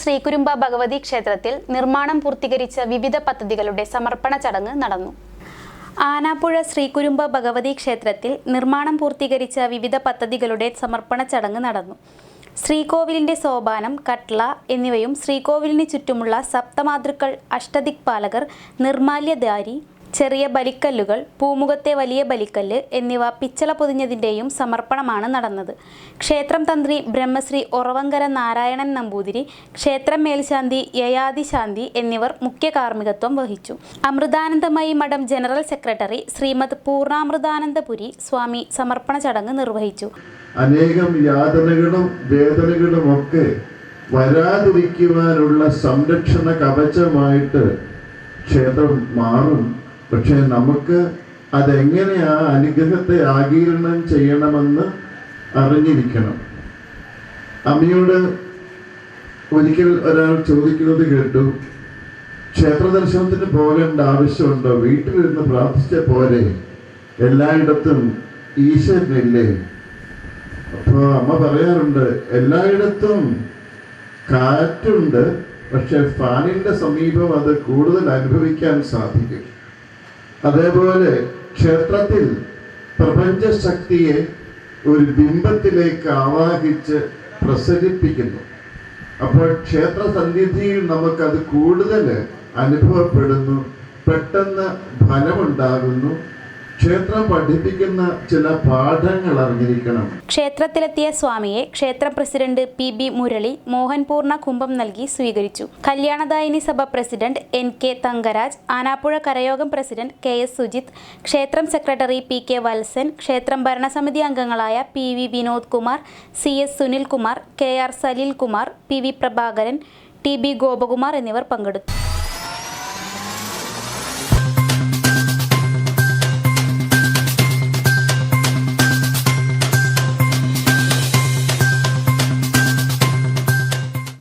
ശ്രീകുരുമ്പ ഭഗവതി ക്ഷേത്രത്തിൽ നിർമ്മാണം പൂർത്തീകരിച്ച വിവിധ പദ്ധതികളുടെ സമർപ്പണ ചടങ്ങ് നടന്നു. ആനാപ്പുഴ ശ്രീകുരുമ്പ ഭഗവതി ക്ഷേത്രത്തിൽ നിർമ്മാണം പൂർത്തീകരിച്ച വിവിധ പദ്ധതികളുടെ സമർപ്പണ ചടങ്ങ് നടന്നു. ശ്രീകോവിലിന്റെ സോപാനം കട്ട്ള എന്നിവയും ശ്രീകോവിലിന് ചുറ്റുമുള്ള സപ്തമാതൃക്കൾ അഷ്ടദിക്പാലകർ നിർമാല്യധാരി ചെറിയ ബലിക്കല്ലുകൾ പൂമുഖത്തെ വലിയ ബലിക്കല്ല് എന്നിവ പിച്ചള പൊതിഞ്ഞതിന്റെയും സമർപ്പണമാണ് നടന്നത്. ക്ഷേത്രം തന്ത്രി ബ്രഹ്മശ്രീ ഒറവങ്കര നാരായണൻ നമ്പൂതിരി ക്ഷേത്രം മേൽശാന്തി യയാദി ശാന്തി എന്നിവർ മുഖ്യ കാർമ്മികത്വം വഹിച്ചു. അമൃതാനന്ദമയി മഠം ജനറൽ സെക്രട്ടറി ശ്രീമദ് പൂർണാമൃതാനന്ദപുരി സ്വാമി സമർപ്പണ ചടങ്ങ് നിർവഹിച്ചു. അനേകം യാതനകളും വേദനകളും ഒക്കെ വരാതിരിക്കുവാനുള്ള സംരക്ഷണ കവചമായിട്ട് ക്ഷേത്രം മാറും. പക്ഷെ നമുക്ക് അതെങ്ങനെ ആ അനുഗ്രഹത്തെ ആഗീരണം ചെയ്യണമെന്ന് അറിഞ്ഞിരിക്കണം. അമ്മയോട് ഒരിക്കൽ ഒരാൾ ചോദിക്കുന്നത് കേട്ടു ക്ഷേത്ര ദർശനത്തിന് പോകേണ്ട ആവശ്യമുണ്ടോ? വീട്ടിലിരുന്ന് പ്രാർത്ഥിച്ച പോലെ എല്ലായിടത്തും ഈശ്വരനില്ലേ? അപ്പൊ അമ്മ പറയാറുണ്ട് എല്ലായിടത്തും കാറ്റുണ്ട് പക്ഷെ ഫാനിന്റെ സമീപം അത് കൂടുതൽ അനുഭവിക്കാൻ സാധിക്കും. അതേപോലെ ക്ഷേത്രത്തിൽ പ്രപഞ്ച ശക്തിയെ ഒരു ബിംബത്തിലേക്ക് ആവാഹിച്ച് പ്രസരിപ്പിക്കുന്നു. അപ്പോൾ ക്ഷേത്ര സന്നിധിയിൽ നമുക്കത് കൂടുതൽ അനുഭവപ്പെടുന്നു പെട്ടെന്ന് ഫലമുണ്ടാകുന്നു ക്ഷേത്രം പഠിപ്പിക്കുന്ന ചില പാഠങ്ങൾ അറിഞ്ഞിരിക്കണം. ക്ഷേത്രത്തിലെത്തിയ സ്വാമിയെ ക്ഷേത്ര പ്രസിഡന്റ് പി ബി മുരളി മോഹൻപൂർണ കുംഭം നൽകി സ്വീകരിച്ചു. Kalyanadayini Sabha president N K Thankaraj Anappuzha Karayogam president K S Sujith ക്ഷേത്രം സെക്രട്ടറി പി കെ വത്സൻ ക്ഷേത്രം ഭരണസമിതി അംഗങ്ങളായ P V Vinod Kumar C S Sunilkumar K R Saleel Kumar P V Prabhakaran T B Gopakumar എന്നിവർ പങ്കെടുത്തു.